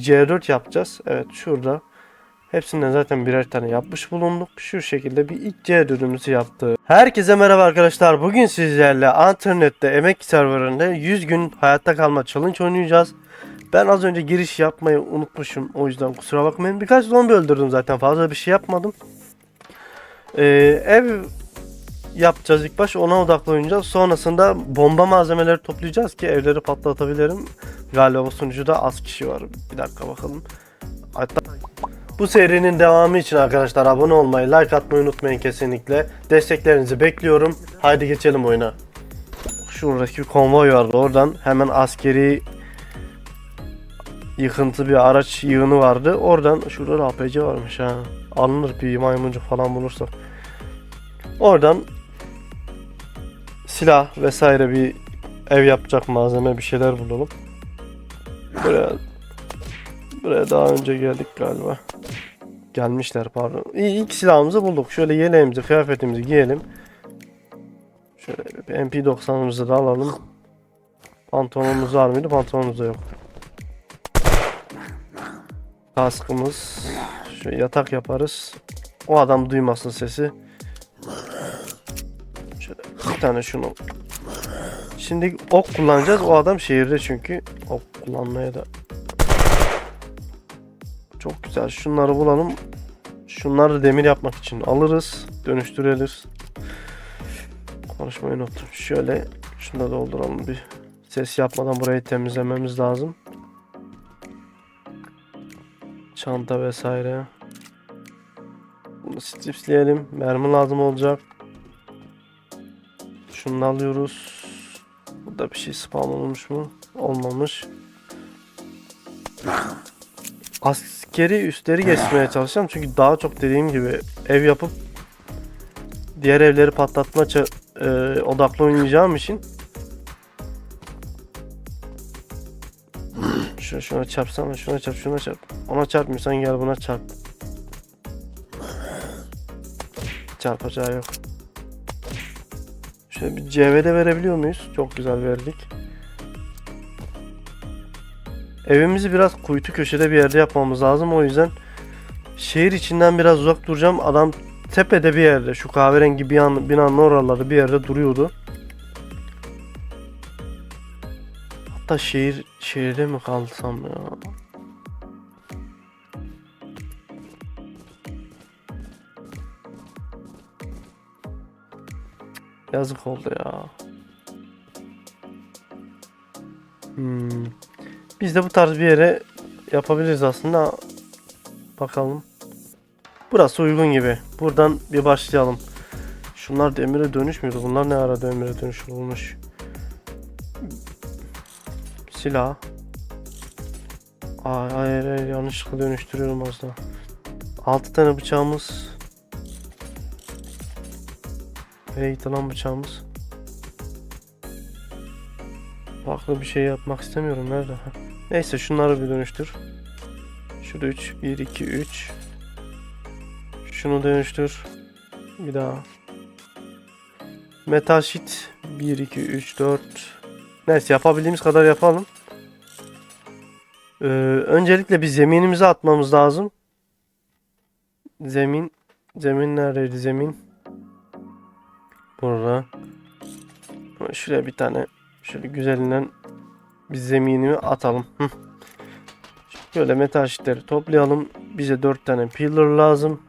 C4 yapacağız. Evet şurada. Hepsinden zaten birer tane yapmış bulunduk. Şu şekilde bir ilk C4'ümüzü yaptık. Herkese merhaba arkadaşlar. Bugün sizlerle internette emek serverında 100 gün hayatta kalma challenge oynayacağız. Ben az önce giriş yapmayı unutmuşum. O yüzden kusura bakmayın. Birkaç zombi öldürdüm zaten. Fazla bir şey yapmadım. Ee, ev yapacağız ilk baş. Ona odaklı. Sonrasında bomba malzemeleri toplayacağız ki evleri patlatabilirim. Galiba sunucuda az kişi var. Bir dakika bakalım. Hatta bu serinin devamı için arkadaşlar abone olmayı, like atmayı unutmayın kesinlikle. Desteklerinizi bekliyorum. Haydi geçelim oyuna. Şuradaki bir konvoy vardı. Oradan hemen askeri yıkıntı bir araç yığını vardı. Oradan şurada da APC varmış ha. Alınır bir maymuncuk falan bulursak. Oradan silah vesaire bir ev yapacak malzeme bir şeyler bulalım. Buraya buraya daha önce geldik galiba. Gelmişler pardon. İlk silahımızı bulduk. Şöyle yeleğimizi, kıyafetimizi giyelim. Şöyle bir MP90'ımızı da alalım. Pantolonumuz var mıydı? Pantolonumuz da yok. Kaskımız. Şöyle yatak yaparız. O adam duymasın sesi. Bir tane şunu. Şimdi ok kullanacağız. O adam şehirde çünkü. Ok kullanmaya da. Çok güzel. Şunları bulalım. Şunları demir yapmak için alırız. Dönüştüreriz. Konuşmayı unuttum. Şöyle şunu da dolduralım bir. Ses yapmadan burayı temizlememiz lazım. Çanta vesaire. Bunu stripsleyelim. Mermi lazım olacak. Şunu alıyoruz. Burada bir şey spam olmuş mu? Olmamış. Askeri üstleri geçmeye çalışacağım çünkü daha çok dediğim gibi ev yapıp diğer evleri patlatma e, odaklı oynayacağım için Şuna, şuna çarpsana, şuna çarp, şuna çarp. Ona çarpmıyorsan gel buna çarp. Çarpacağı yok. Şöyle bir CV'de verebiliyor muyuz? Çok güzel verdik. Evimizi biraz kuytu köşede bir yerde yapmamız lazım. O yüzden şehir içinden biraz uzak duracağım. Adam tepede bir yerde. Şu kahverengi bir an, binanın oraları bir yerde duruyordu. Hatta şehir şehirde mi kalsam ya? Yazık oldu ya. Hmm. Biz de bu tarz bir yere yapabiliriz aslında. Bakalım. Burası uygun gibi. Buradan bir başlayalım. Şunlar demire dönüşmüyordu. Bunlar ne ara demire dönüşülmüş? Silah. Aa, hayır hayır yanlışlıkla dönüştürüyorum az daha. 6 tane bıçağımız. Nereye gitti lan bıçağımız? Farklı bir şey yapmak istemiyorum. Nerede? Neyse şunları bir dönüştür. Şurada 3. 1, 2, 3. Şunu dönüştür. Bir daha. Metal sheet. 1, 2, 3, 4. Neyse yapabildiğimiz kadar yapalım. Ee, öncelikle bir zeminimizi atmamız lazım. Zemin. Zemin neredeydi zemin? Burada. Şuraya bir tane şöyle güzelinden bir zeminimi atalım. Hı. Şöyle metal sheetleri toplayalım. Bize 4 tane pillar lazım.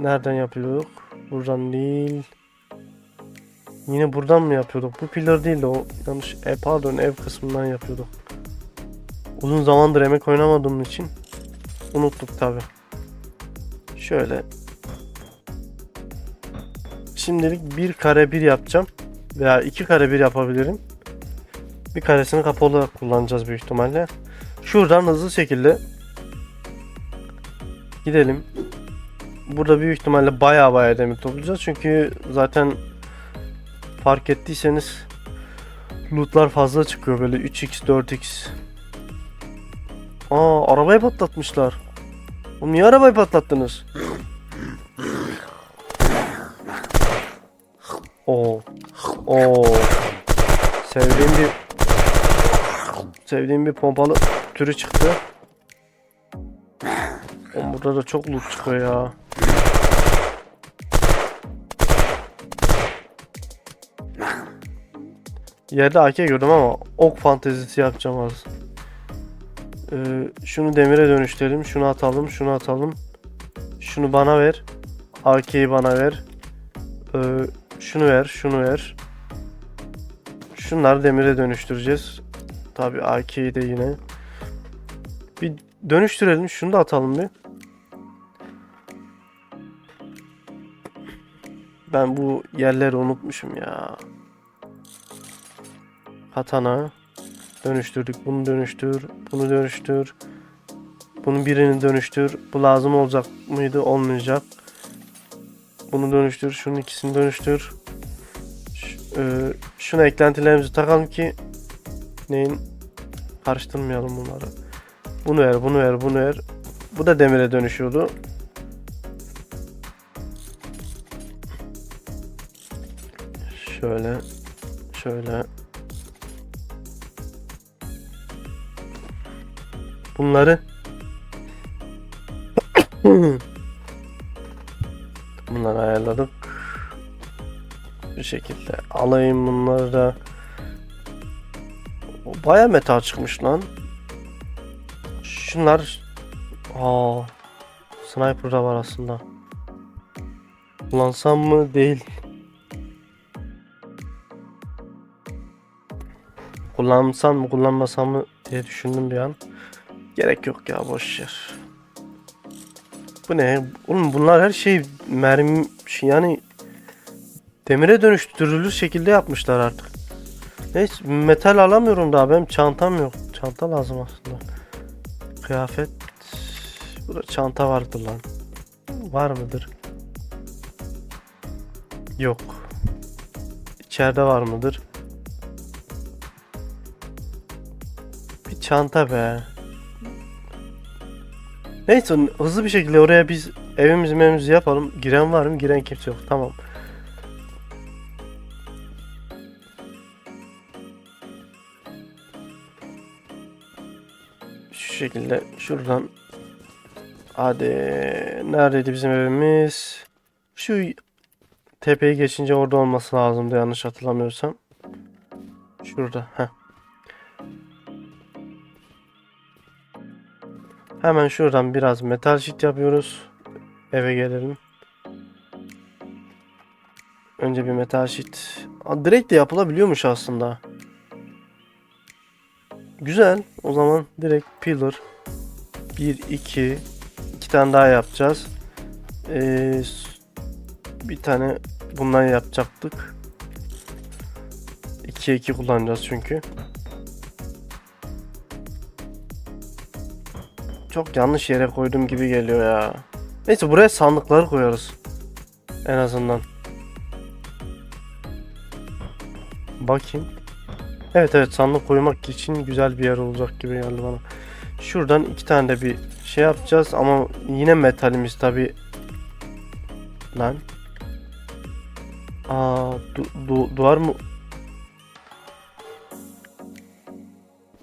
Nereden yapıyorduk? Buradan değil. Yine buradan mı yapıyorduk? Bu pillar değil de o yanlış. E, pardon ev kısmından yapıyorduk. Uzun zamandır emek oynamadığım için unuttuk tabi. Şöyle. Şimdilik bir kare bir yapacağım. Veya iki kare bir yapabilirim. Bir karesini kapalı kullanacağız büyük ihtimalle. Şuradan hızlı şekilde gidelim. Burada büyük ihtimalle baya baya demir toplayacağız. Çünkü zaten fark ettiyseniz lootlar fazla çıkıyor böyle 3x 4x. Aa arabayı patlatmışlar. Oğlum niye arabayı patlattınız? Oo. Oo. Sevdiğim bir sevdiğim bir pompalı türü çıktı. Oğlum burada da çok loot çıkıyor ya. Yerde AK gördüm ama ok fantezisi yapacağım az. Ee, şunu demire dönüştürelim. Şunu atalım. Şunu atalım. Şunu bana ver. AK'yi bana ver. Ee, şunu ver. Şunu ver. Şunları demire dönüştüreceğiz. Tabi AK'yi de yine. Bir dönüştürelim. Şunu da atalım bir. Ben bu yerleri unutmuşum ya. Katana. Dönüştürdük. Bunu dönüştür. Bunu dönüştür. Bunun birini dönüştür. Bu lazım olacak mıydı? Olmayacak. Bunu dönüştür. Şunun ikisini dönüştür. Ş- e, şuna eklentilerimizi takalım ki neyin karıştırmayalım bunları. Bunu ver, bunu ver, bunu ver. Bu da demire dönüşüyordu. Şöyle, şöyle. Bunları Bunları ayarladık. Bir şekilde alayım bunları da. Baya metal çıkmış lan. Şunlar Aa, sniper da var aslında. Kullansam mı? Değil. Kullansam mı kullanmasam mı diye düşündüm bir an. Gerek yok ya boş yer. Bu ne? Oğlum bunlar her şey mermi yani demire dönüştürülür şekilde yapmışlar artık. Neyse metal alamıyorum daha benim çantam yok. Çanta lazım aslında. Kıyafet. Burada çanta vardı lan. Var mıdır? Yok. İçeride var mıdır? Bir çanta be. Neyse hızlı bir şekilde oraya biz evimizi mevimizi yapalım. Giren var mı? Giren kimse yok. Tamam. Şu şekilde şuradan Hadi neredeydi bizim evimiz? Şu tepeyi geçince orada olması lazımdı yanlış hatırlamıyorsam. Şurada. Heh. Hemen şuradan biraz metal sheet yapıyoruz. Eve gelelim. Önce bir metal sheet. Direkt de yapılabiliyormuş aslında. Güzel. O zaman direkt pillar. 1, 2, 2 tane daha yapacağız. Ee, bir tane bundan yapacaktık. 2'ye 2 kullanacağız çünkü. Çok yanlış yere koydum gibi geliyor ya. Neyse buraya sandıkları koyarız. En azından. Bakayım. Evet evet sandık koymak için güzel bir yer olacak gibi geldi bana. Şuradan iki tane de bir şey yapacağız ama yine metalimiz tabi. Lan. Aa du- du- duvar mı?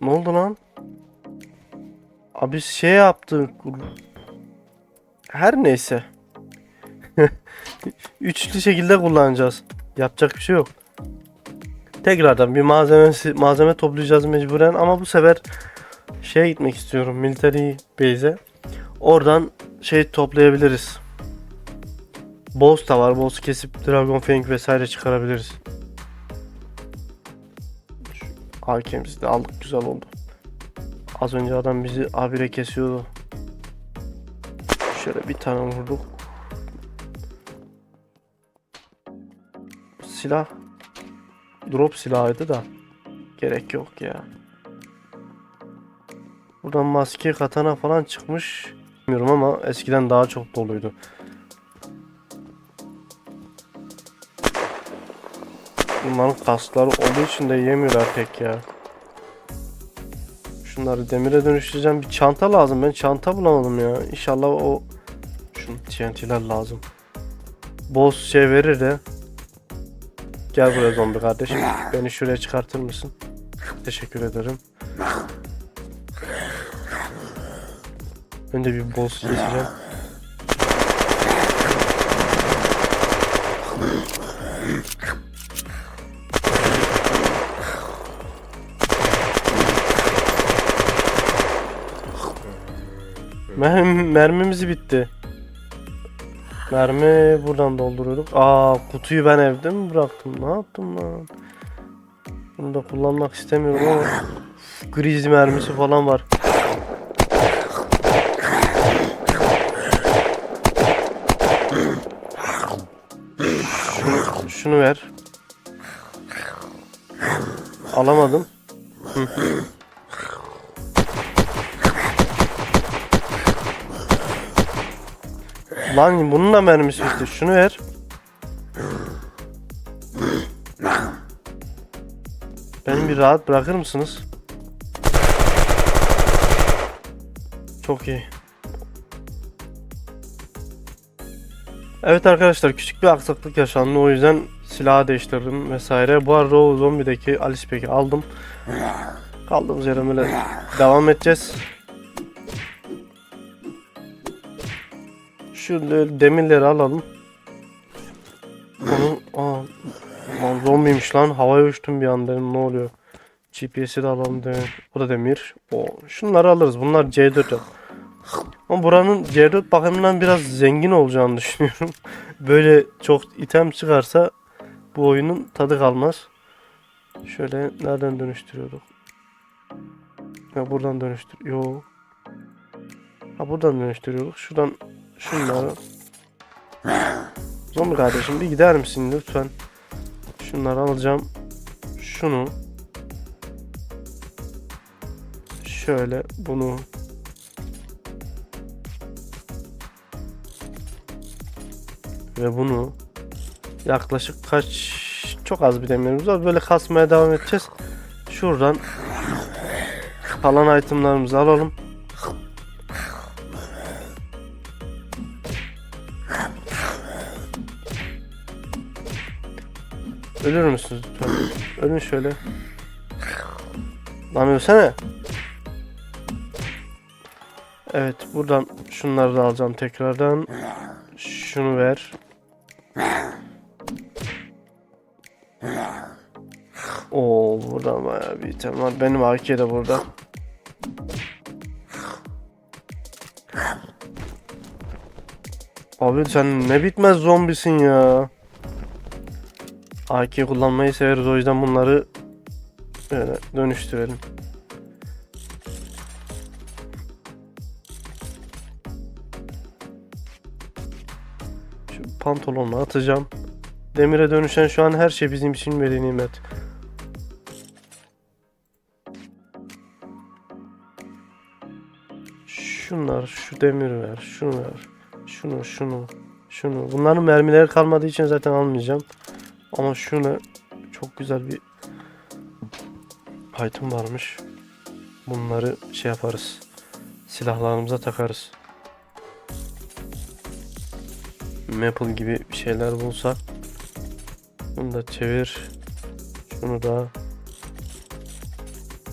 Ne oldu lan? Abi şey yaptık. Her neyse. Üçlü şekilde kullanacağız. Yapacak bir şey yok. Tekrardan bir malzeme malzeme toplayacağız mecburen ama bu sefer şeye gitmek istiyorum. Military base'e. Oradan şey toplayabiliriz. Boss da var. Boss kesip Dragon Fang vesaire çıkarabiliriz. Şu AK'mizi de aldık. Güzel oldu. Az önce adam bizi abire kesiyordu. Şöyle bir tane vurduk. Silah drop silahıydı da gerek yok ya. Buradan maske katana falan çıkmış. Bilmiyorum ama eskiden daha çok doluydu. Bunların kasları olduğu için de yemiyorlar pek ya. Şunları demire dönüştüreceğim. Bir çanta lazım. Ben çanta bulamadım ya. İnşallah o şunu TNT'ler lazım. Boss şey verir de. Gel buraya zombi kardeşim. Beni şuraya çıkartır mısın? Teşekkür ederim. Önce bir boss keseceğim. Mermi, mermimiz bitti. Mermi buradan dolduruyorduk. Aa kutuyu ben evde mi bıraktım? Ne yaptım lan? Bunu da kullanmak istemiyorum ama Grizzly mermisi falan var. Şunu, şunu ver. Alamadım. Hı. Lan bunun da mermisi bitti. Şunu ver. Beni bir rahat bırakır mısınız? Çok iyi. Evet arkadaşlar küçük bir aksaklık yaşandı o yüzden silahı değiştirdim vesaire. Bu arada o zombideki Alice Pack'i aldım. Kaldığımız yere böyle devam edeceğiz. Şu de- demirleri alalım. Onu aa, lan zombiymiş lan havaya uçtum bir anda ne oluyor? GPS'i de alalım demir. Bu da demir. O şunları alırız. Bunlar C4 yap. Ama buranın C4 bakımından biraz zengin olacağını düşünüyorum. Böyle çok item çıkarsa bu oyunun tadı kalmaz. Şöyle nereden dönüştürüyorduk? Ya buradan dönüştür. Yo. Ha buradan dönüştürüyorduk. Şuradan şunları. Zombi kardeşim bir gider misin lütfen? Şunları alacağım. Şunu. Şöyle bunu. Ve bunu yaklaşık kaç çok az bir demirimiz var. Böyle kasmaya devam edeceğiz. Şuradan kalan itemlarımızı alalım. Ölür müsünüz lütfen? Ölün şöyle. Lan ölsene. Evet buradan şunları da alacağım tekrardan. Şunu ver. Oo burada bayağı bir item var. Benim AK de burada. Abi sen ne bitmez zombisin ya. AK kullanmayı severiz o yüzden bunları böyle dönüştürelim. Şu pantolonu atacağım. Demire dönüşen şu an her şey bizim için veli nimet. Şunlar, şu demir ver, şunu ver. Şunu, şunu, şunu. Bunların mermileri kalmadığı için zaten almayacağım. Ama şunu çok güzel bir item varmış. Bunları şey yaparız. Silahlarımıza takarız. Maple gibi bir şeyler bulsak. Bunu da çevir. Şunu da.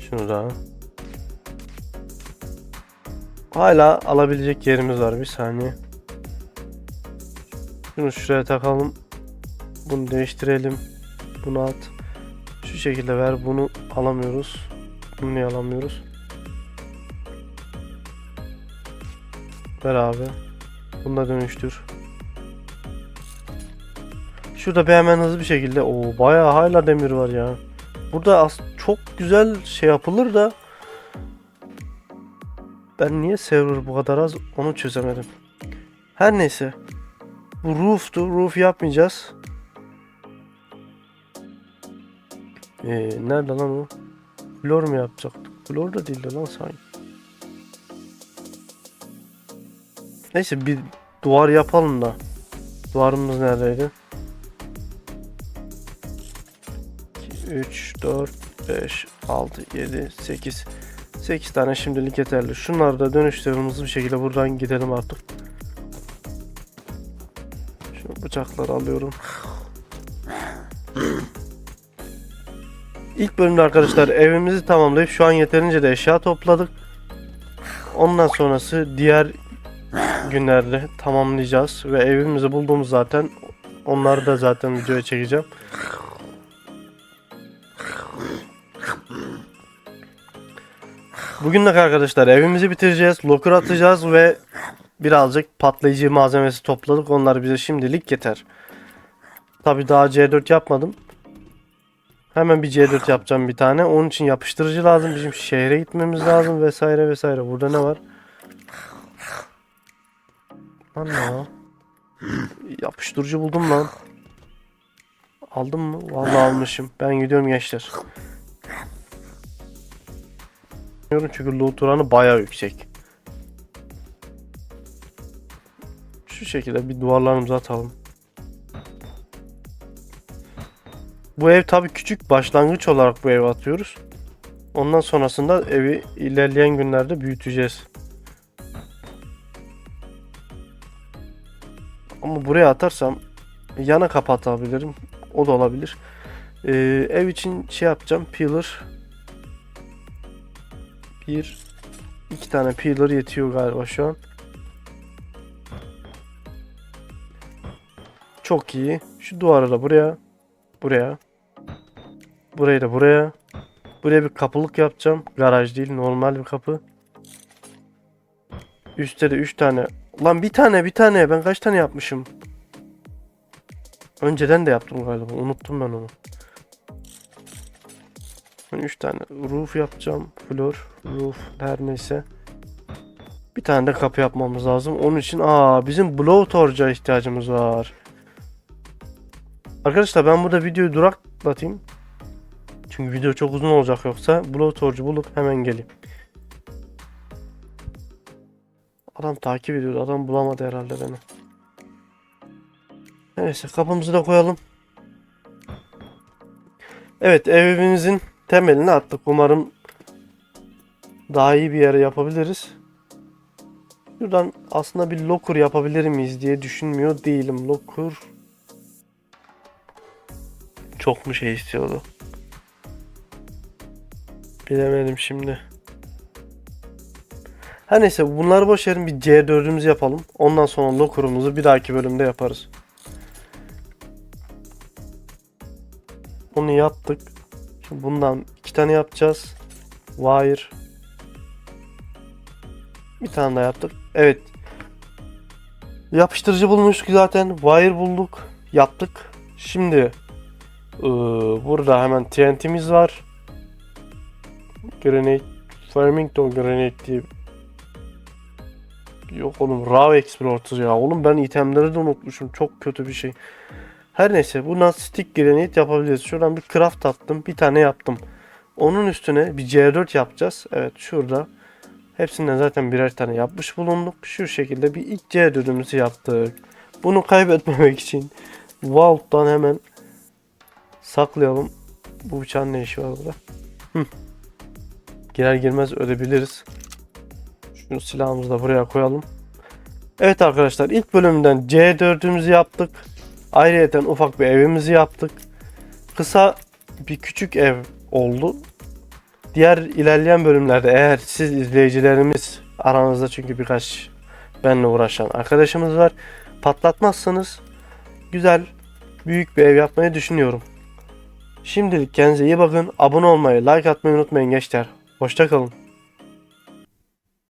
Şunu da. Hala alabilecek yerimiz var. Bir saniye. Şunu şuraya takalım. Bunu değiştirelim. Bunu at. Şu şekilde ver. Bunu alamıyoruz. Bunu niye alamıyoruz? Ver abi. Bunu da dönüştür. Şurada bir hemen hızlı bir şekilde. o bayağı hala demir var ya. Burada as çok güzel şey yapılır da ben niye server bu kadar az onu çözemedim. Her neyse. Bu roof'tu. Roof yapmayacağız. Ee, nerede lan o? Floor mu yapacaktık? Floor da değildi lan sanki. Neyse bir duvar yapalım da. Duvarımız neredeydi? 2, 3, 4, 5, 6, 7, 8. 8 tane şimdilik yeterli. Şunları da dönüştürümüz bir şekilde buradan gidelim artık. Şu bıçakları alıyorum. İlk bölümde arkadaşlar evimizi tamamlayıp şu an yeterince de eşya topladık. Ondan sonrası diğer günlerde tamamlayacağız ve evimizi bulduğumuz zaten onları da zaten videoya çekeceğim. Bugünlük arkadaşlar evimizi bitireceğiz. Locker atacağız ve birazcık patlayıcı malzemesi topladık. Onlar bize şimdilik yeter. Tabi daha C4 yapmadım. Hemen bir C4 yapacağım bir tane. Onun için yapıştırıcı lazım. Bizim şehre gitmemiz lazım vesaire vesaire. Burada ne var? Lan ne o? Yapıştırıcı buldum lan. Aldım mı? Vallahi almışım. Ben gidiyorum gençler. Bilmiyorum çünkü loot oranı bayağı yüksek. Şu şekilde bir duvarlarımızı atalım. Bu ev tabii küçük başlangıç olarak bu evi atıyoruz. Ondan sonrasında evi ilerleyen günlerde büyüteceğiz. Ama buraya atarsam yana kapatabilirim. O da olabilir. Ee, ev için şey yapacağım. Pillar. Bir, iki tane pillar yetiyor galiba şu an. Çok iyi. Şu duvarı da buraya. Buraya. Burayı da buraya. Buraya bir kapılık yapacağım. Garaj değil normal bir kapı. Üstte de 3 tane. Lan bir tane bir tane. Ben kaç tane yapmışım? Önceden de yaptım galiba. Unuttum ben onu. Ben 3 tane roof yapacağım. Floor, roof her neyse. Bir tane de kapı yapmamız lazım. Onun için aa bizim blowtorch'a ihtiyacımız var. Arkadaşlar ben burada videoyu duraklatayım. Çünkü video çok uzun olacak yoksa blowtorch'u bulup hemen geleyim. Adam takip ediyordu. Adam bulamadı herhalde beni. Neyse kapımızı da koyalım. Evet evimizin temelini attık. Umarım daha iyi bir yere yapabiliriz. Şuradan aslında bir locker yapabilir miyiz diye düşünmüyor değilim. Locker çok mu şey istiyordu? Bilemedim şimdi. Her neyse bunları boş verin bir C4'ümüzü yapalım. Ondan sonra locker'ımızı bir dahaki bölümde yaparız. Onu yaptık. Şimdi bundan iki tane yapacağız. Wire. Bir tane daha yaptık. Evet. Yapıştırıcı bulmuştuk zaten. Wire bulduk. Yaptık. Şimdi eee, burada hemen TNT'miz var. Granate. Farmington Granate diye. Yok oğlum Raw Explorer ya. Oğlum ben itemleri de unutmuşum. Çok kötü bir şey. Her neyse bundan stick granite yapabiliriz. Şuradan bir craft attım. Bir tane yaptım. Onun üstüne bir C4 yapacağız. Evet şurada. Hepsinden zaten birer tane yapmış bulunduk. Şu şekilde bir ilk C4'ümüzü yaptık. Bunu kaybetmemek için Vault'tan hemen saklayalım. Bu bıçağın ne işi var burada? Hı. Girer girmez ölebiliriz. Şunu silahımızı da buraya koyalım. Evet arkadaşlar ilk bölümden C4'ümüzü yaptık. Ayrıyeten ufak bir evimizi yaptık. Kısa bir küçük ev oldu. Diğer ilerleyen bölümlerde eğer siz izleyicilerimiz aranızda çünkü birkaç benimle uğraşan arkadaşımız var. Patlatmazsanız güzel büyük bir ev yapmayı düşünüyorum. Şimdilik kendinize iyi bakın. Abone olmayı, like atmayı unutmayın gençler. Hoşçakalın.